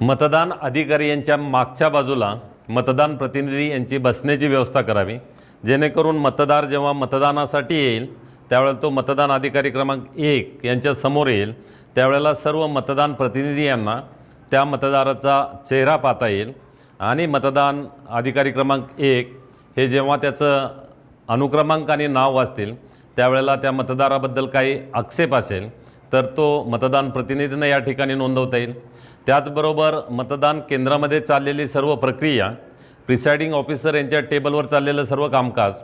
मतदान अधिकारी यांच्या मागच्या बाजूला मतदान प्रतिनिधी यांची बसण्याची व्यवस्था करावी. जेणेकरून मतदार जेव्हा मतदानासाठी येईल त्यावेळेला तो मतदान अधिकारी क्रमांक एक यांच्या समोर येईल. त्यावेळेला सर्व मतदान प्रतिनिधी यांना त्या मतदाराचा चेहरा पाहता येईल. आणि मतदान अधिकारी क्रमांक एक हे जेव्हा त्याचं अनुक्रमांक आणि नाव वाचतील त्यावेळेला त्या मतदाराबद्दल काही आक्षेप असेल तर तो मतदान प्रतिनिधींना या ठिकाणी नोंदवता येईल. त्याचबरोबर मतदान केंद्रामध्ये चाललेली सर्व प्रक्रिया प्रिसायडिंग ऑफिसर यांच्या टेबलवर चाललेलं सर्व कामकाज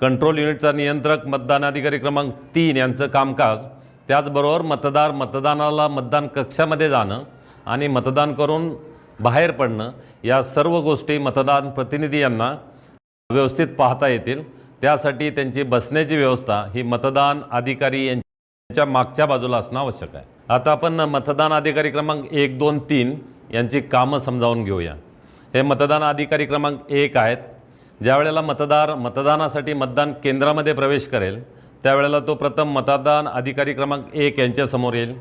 कंट्रोल युनिटचा नियंत्रक मतदान अधिकारी क्रमांक तीन यांचं कामकाज त्याचबरोबर मतदार मतदानाला मतदान कक्षामध्ये जाणं आणि मतदान करून बाहेर पडणं या सर्व गोष्टी मतदान प्रतिनिधी यांना व्यवस्थित पाहता येतील. त्यासाठी त्यांची बसण्याची व्यवस्था ही मतदान अधिकारी यांच्या मागच्या बाजूला असणं आवश्यक आहे. आता आपण मतदान अधिकारी क्रमांक एक दोन तीन यांची कामं समजावून घेऊया. हे मतदान अधिकारी क्रमांक एक आहेत. ज्यावेळेला मतदार मतदानासाठी मतदान केंद्रामध्ये प्रवेश करेल त्यावेळेला तो प्रथम मतदान अधिकारी क्रमांक एक यांच्यासमोर येईल.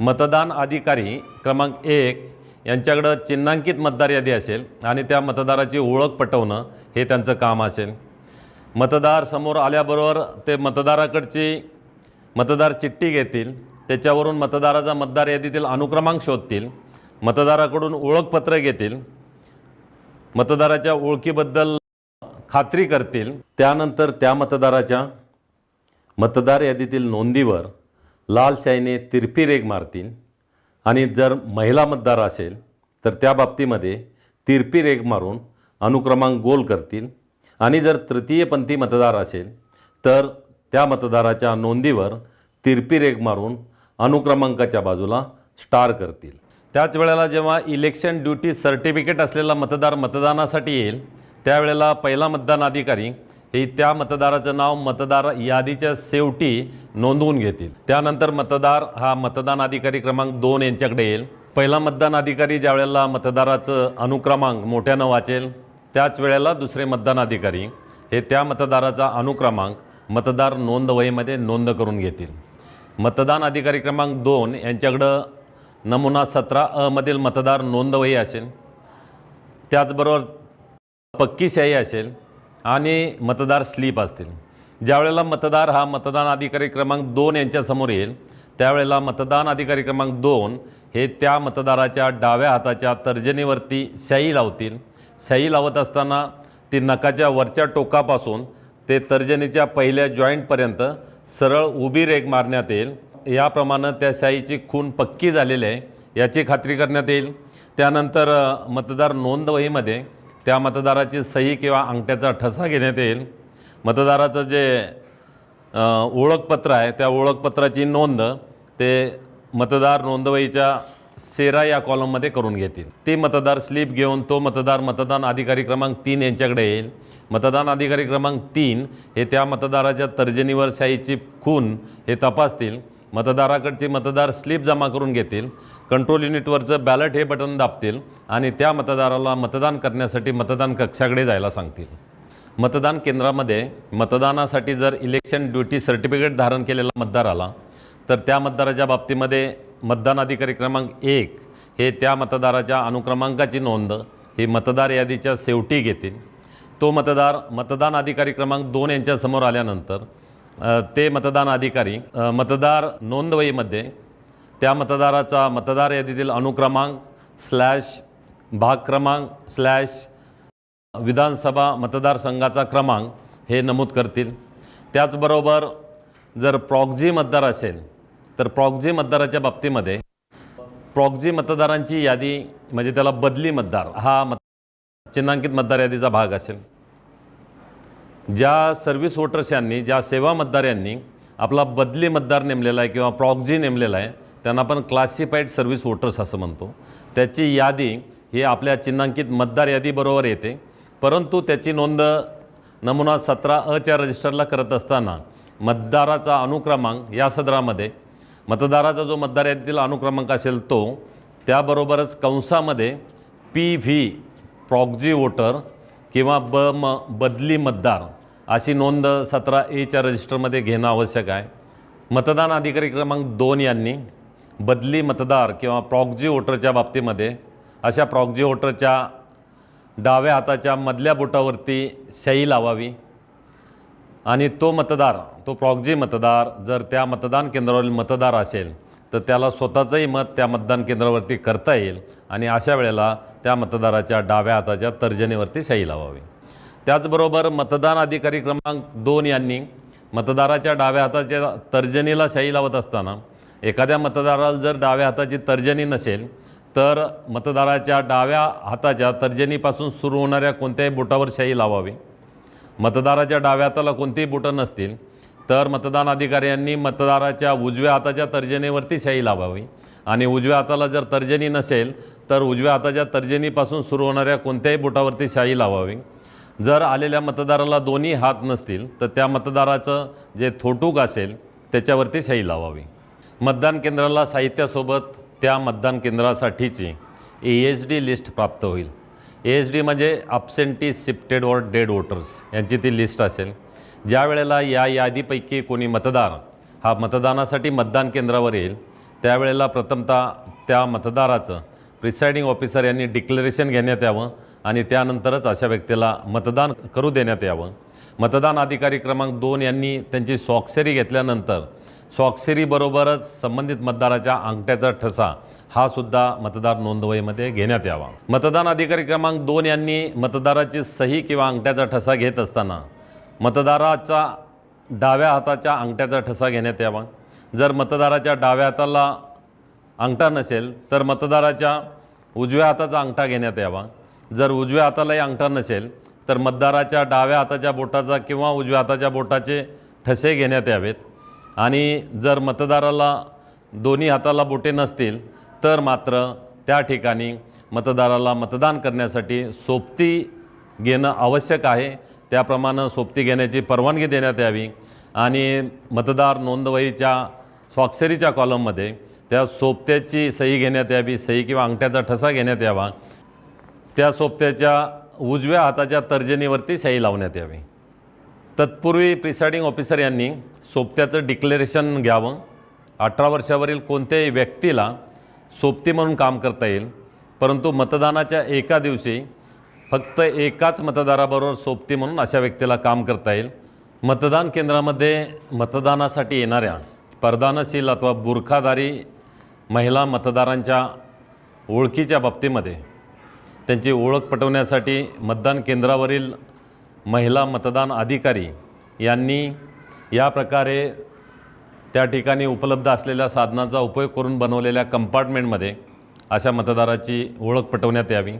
मतदान अधिकारी क्रमांक एक यांच्याकडं चिन्हांकित मतदार यादी असेल आणि त्या मतदाराची ओळख पटवणं हे त्यांचं काम असेल. मतदार समोर आल्याबरोबर ते मतदाराकडची मतदार चिठ्ठी घेतील त्याच्यावरून मतदाराचा मतदार यादीतील अनुक्रमांक शोधतील मतदाराकडून ओळखपत्र घेतील मतदाराच्या ओळखीबद्दल खात्री करतील. त्यानंतर त्या मतदाराच्या मतदार यादीतील नोंदीवर लाल शाईने तिरपी रेग मारतील आणि जर महिला मतदार असेल तर त्या बाबतीमध्ये तिरपी रेग मारून अनुक्रमांक गोल करतील. आणि जर तृतीयपंथी मतदार असेल तर त्या मतदाराच्या नोंदीवर तिरपी रेग मारून अनुक्रमांकाच्या बाजूला स्टार करतील. त्याच वेळेला जेव्हा इलेक्शन ड्युटी सर्टिफिकेट असलेला मतदार मतदानासाठी येईल त्यावेळेला पहिला मतदान अधिकारी हे त्या मतदाराचं नाव मतदार यादीच्या शेवटी नोंदवून घेतील. त्यानंतर मतदार हा मतदान अधिकारी क्रमांक दोन यांच्याकडे येईल. पहिला मतदान अधिकारी ज्या वेळेला मतदाराचं अनुक्रमांक मोठ्यानं वाचेल त्याच वेळेला दुसरे मतदान अधिकारी हे त्या मतदाराचा अनुक्रमांक मतदार नोंदवहीमध्ये नोंद करून घेतील. मतदान अधिकारी क्रमांक दोन यांच्याकडं नमुना सतरा अमधील मधील मतदार नोंदवही असेल. त्याचबरोबर पक्की शाही असेल आणि मतदार स्लीप असतील. ज्यावेळेला मतदार हा मतदान अधिकारी क्रमांक दोन यांच्यासमोर येईल त्यावेळेला मतदान अधिकारी क्रमांक दोन हे त्या मतदाराच्या डाव्या हाताच्या तर्जनीवरती शाई लावतील. शाई लावत असताना ती नकाच्या वरच्या टोकापासून ते तर्जनीच्या पहिल्या जॉईंटपर्यंत सरळ उभी रेग मारण्यात येईल. याप्रमाणे त्या शाईची खून पक्की झालेली आहे याची खात्री करण्यात येईल. त्यानंतर मतदार नोंदवहीमध्ये त्या मतदाराची सही किंवा अंगठ्याचा ठसा घेण्यात येईल. मतदाराचं जे ओळखपत्र आहे त्या ओळखपत्राची नोंद ते मतदार नोंदवहीच्या सेरा या कॉलममध्ये करून घेतील. ती मतदार स्लिप घेऊन तो मतदार मतदान अधिकारी क्रमांक तीन यांच्याकडे येईल. मतदान अधिकारी क्रमांक तीन हे त्या मतदाराच्या तर्जनीवर शाहीची खून हे तपासतील. मतदाराकडची मतदार स्लिप जमा करून घेतील. कंट्रोल युनिटवरचं बॅलट हे बटन दाबतील आणि त्या मतदाराला मतदान करण्यासाठी मतदान कक्षाकडे जायला सांगतील. मतदान केंद्रामध्ये मतदानासाठी जर इलेक्शन ड्युटी सर्टिफिकेट धारण केलेला मतदार आला तर त्या मतदाराच्या बाबतीमध्ये मतदान अधिकारी क्रमांक एक हे त्या मतदाराच्या अनुक्रमांकाची नोंद ही मतदार यादीच्या शेवटी घेतील. तो मतदार मतदान अधिकारी क्रमांक दोन यांच्यासमोर आल्यानंतर ते मतदान अधिकारी मतदार नोंदवहीमध्ये त्या मतदाराचा मतदार यादीतील अनुक्रमांक स्लॅश भाग क्रमांक स्लॅश विधानसभा मतदारसंघाचा क्रमांक हे नमूद करतील. त्याचबरोबर जर प्रॉक्झी मतदार असेल तर प्रॉक्झी मतदाराच्या बाबतीमध्ये प्रॉक्झी मतदारांची यादी म्हणजे त्याला बदली मतदार हा मत चिन्हांकित मतदार यादीचा भाग असेल. ज्या सर्व्हिस वोटर्स यांनी ज्या सेवा मतदार यांनी आपला बदली मतदार नेमलेला आहे किंवा प्रॉक्झी नेमलेला आहे त्यांना आपण क्लासिफाईड सर्व्हिस वोटर्स असं म्हणतो. त्याची यादी ही आपल्या चिन्हांकित मतदार यादीबरोबर येते. परंतु त्याची नोंद नमुना सतरा अच्या रजिस्टरला करत असताना मतदाराचा अनुक्रमांक या सदरामध्ये मतदाराचा जो मतदार यादीतील अनुक्रमांक असेल तो त्याबरोबरच कंसामध्ये पी व्ही प्रॉक्झी वोटर किंवा ब म बदली मतदार अशी नोंद सतरा एच्या रजिस्टरमध्ये घेणं आवश्यक आहे. मतदान अधिकारी क्रमांक दोन यांनी बदली मतदार किंवा प्रॉक्झी वोटरच्या बाबतीमध्ये अशा प्रॉक्झी वोटरच्या डाव्या हाताच्या मधल्या बोटावरती शाई लावावी. आणि तो मतदार तो प्रॉक्झी मतदार जर त्या मतदान केंद्रावरील मतदार असेल तर त्याला स्वतःचंही मत त्या मतदान केंद्रावरती करता येईल आणि अशा वेळेला त्या मतदाराच्या डाव्या हाताच्या तर्जनीवरती सही लावावी. त्याचबरोबर मतदान अधिकारी क्रमांक दोन यांनी मतदाराच्या डाव्या हाताच्या तर्जनीला शाई लावत असताना एखाद्या मतदाराला जर डाव्या हाताची तर्जनी नसेल तर मतदाराच्या डाव्या हाताच्या तर्जनीपासून सुरू होणाऱ्या कोणत्याही बोटावर शाई लावावी. मतदाराच्या डाव्या हाताला कोणतीही बोटं नसतील तर मतदान अधिकाऱ्यांनी मतदाराच्या उजव्या हाताच्या तर्जनीवरती शाई लावावी. आणि उजव्या हाताला जर तर्जनी नसेल तर उजव्या हाताच्या तर्जनीपासून सुरू होणाऱ्या कोणत्याही बोटावरती शाई लावावी. जर आलेल्या मतदाराला दोन्ही हात नसतील तर त्या मतदाराचं जे थोटूक असेल त्याच्यावरती शाई लावावी. मतदान केंद्राला साहित्यासोबत त्या मतदान केंद्रासाठीची ए एच डी लिस्ट प्राप्त होईल. एच डी म्हणजे absentee shifted or dead voters यांची ती लिस्ट असेल. ज्या वेळेला या यादीपैकी कोणी मतदार हा मतदानासाठी मतदान केंद्रावर येईल त्यावेळेला प्रथमतः त्या मतदाराचं प्रिसाइडिंग ऑफिसर यांनी डिक्लरेशन घेण्यात यावं आणि त्यानंतरच अशा व्यक्तीला मतदान करू देण्यात यावं. मतदान अधिकारी क्रमांक दोन यांनी त्यांची स्वाक्षरी घेतल्यानंतर स्वाक्षरीबरोबरच संबंधित मतदाराच्या अंगठ्याचा ठसा हा सुद्धा मतदार नोंदवहीमध्ये घेण्यात यावा. मतदान अधिकारी क्रमांक दोन यांनी मतदाराची सही किंवा अंगठ्याचा ठसा घेत असताना मतदाराचा डाव्या हाताच्या अंगठ्याचा ठसा घेण्यात यावा. जर मतदाराच्या डाव्या हाताला अंगठा नसेल तर मतदाराच्या उजव्या हाताचा अंगठा घेण्यात यावा. जर उजव्या हातालाही अंगठा नसेल तर मतदाराच्या डाव्या हाताच्या बोटाचा किंवा उजव्या हाताच्या बोटाचे ठसे घेण्यात यावेत. आणि जर मतदाराला दोन्ही हाताला बोटे नसतील तर मात्र त्या ठिकाणी मतदाराला मतदान करण्यासाठी सोबती घेणं आवश्यक आहे. त्याप्रमाणे सोबती घेण्याची परवानगी देण्यात यावी आणि मतदार नोंदवहीच्या स्वाक्षरीच्या कॉलममध्ये त्या सोबत्याची सही घेण्यात यावी सही किंवा अंगठ्याचा ठसा घेण्यात यावा. त्या सोबत्याच्या उजव्या हाताच्या तर्जनीवरती सही लावण्यात यावी. तत्पूर्वी प्रिसायडिंग ऑफिसर यांनी सोबत्याचं डिक्लेरेशन घ्यावं. अठरा वर्षावरील कोणत्याही व्यक्तीला सोबती म्हणून काम करता येईल. परंतु मतदानाच्या एका दिवशी फक्त एकाच मतदाराबरोबर सोबती म्हणून अशा व्यक्तीला काम करता येईल. मतदान केंद्रामध्ये मतदानासाठी येणाऱ्या परदानशील अथवा बुरखाधारी महिला मतदारांच्या ओळखीच्या बाबतीमध्ये त्यांची ओळख पटवण्यासाठी मतदान केंद्रावरील महिला मतदान अधिकारी यांनी या प्रकारे त्या ठिकाणी उपलब्ध असलेल्या साधनाचा उपयोग करून बनवलेल्या कंपार्टमेंटमध्ये अशा मतदाराची ओळख पटवण्यात यावी.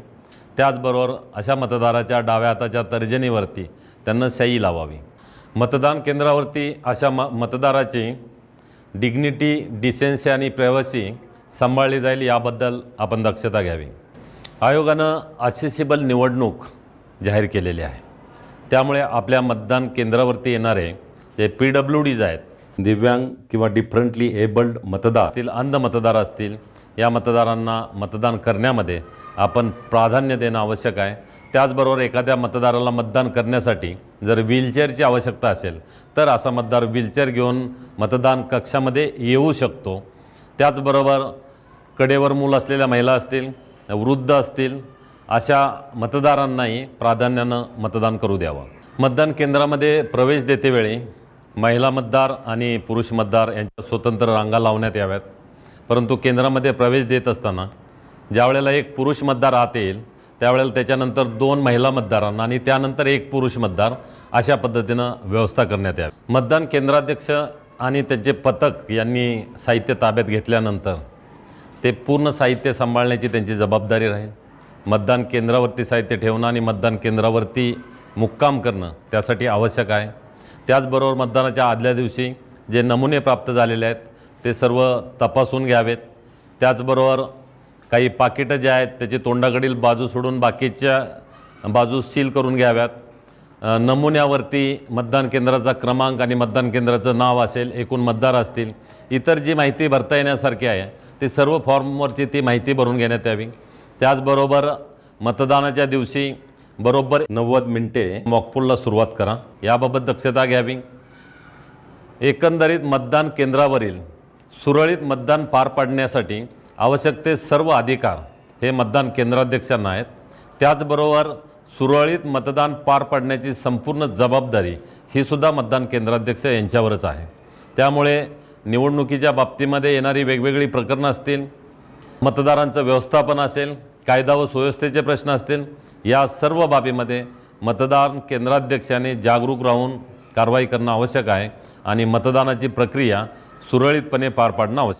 त्याचबरोबर अशा मतदाराच्या डाव्या हाताच्या तर्जनीवरती त्यांना सही लावावी. मतदान केंद्रावरती अशा म मतदाराची डिग्निटी डिसेन्सी आणि प्रायव्हसी सांभाळली जाईल याबद्दल आपण दक्षता घ्यावी. आयोगानं accessible निवडणूक जाहीर केलेली आहे. त्यामुळे आपल्या मतदान केंद्रावरती येणारे जे पी डब्ल्यू डीज आहेत दिव्यांग किंवा डिफरंटली एबल्ड मतदार. असतील अंध मतदार असतील या मतदारांना मतदान करण्यामध्ये आपण प्राधान्य देणं आवश्यक आहे. त्याचबरोबर एखाद्या मतदाराला मतदान करण्यासाठी जर व्हीलचेअरची आवश्यकता असेल तर असा मतदार व्हीलचेअर घेऊन मतदान कक्षामध्ये येऊ शकतो. त्याचबरोबर कडेवर मूल असलेल्या महिला असतील वृद्ध असतील अशा मतदारांनाही प्राधान्यानं मतदान करू द्यावं. मतदान केंद्रामध्ये प्रवेश देतेवेळी महिला मतदार आणि पुरुष मतदार यांच्या स्वतंत्र रांगा लावण्यात याव्यात. परंतु केंद्रामध्ये प्रवेश देत असताना ज्यावेळेला एक पुरुष मतदार आत येईल त्यावेळेला त्याच्यानंतर दोन महिला मतदारांना आणि त्यानंतर एक पुरुष मतदार अशा पद्धतीनं व्यवस्था करण्यात यावी. मतदान केंद्राध्यक्ष आणि त्यांचे पथक यांनी साहित्य ताब्यात घेतल्यानंतर ते पूर्ण साहित्य सांभाळण्याची त्यांची जबाबदारी राहील. मतदान केंद्रावरती साहित्य ठेवणं आणि मतदान केंद्रावरती मुक्काम करणं त्यासाठी आवश्यक आहे. त्याचबरोबर मतदानाच्या आदल्या दिवशी जे नमुने प्राप्त झालेले आहेत ते सर्व तपासून घ्यावेत. त्याचबरोबर काही पाकिटं जे आहेत त्याची तोंडाकडील बाजू सोडून बाकीच्या बाजू सील करून घ्याव्यात. नमुन्यावरती मतदान केंद्राचा क्रमांक आणि मतदान केंद्राचं नाव असेल एकूण मतदार असतील इतर जी माहिती भरता येण्यासारखी आहे ते सर्व फॉर्मवरची ती माहिती भरून घेण्यात यावी. त्याचबरोबर मतदानाच्या दिवशी बरोबर नव्वद मिनिटे मॉकपोलला सुरुवात करा. याबाबत दक्षता घ्यावी. एकंदरीत मतदान केंद्रावरील सुरळीत मतदान पार पाडण्यासाठी आवश्यक ते सर्व अधिकार हे मतदान केंद्राध्यक्षांना आहेत. त्याचबरोबर सुरळीत मतदान पार पाडण्याची संपूर्ण जबाबदारी ही सुद्धा मतदान केंद्राध्यक्ष यांच्यावरच आहे. त्यामुळे निवडणुकीच्या बाबतीमध्ये येणारी वेगवेगळी प्रकरणं असतील मतदारांचं व्यवस्थापन असेल कायदा व सुव्यवस्थेचे प्रश्न असतील या सर्व बाबीमध्ये मतदान केंद्राध्यक्षाने जागरूक राहून कारवाई करणं आवश्यक आहे आणि मतदानाची प्रक्रिया सुरळीतपणे पार पाडणं आवश्यक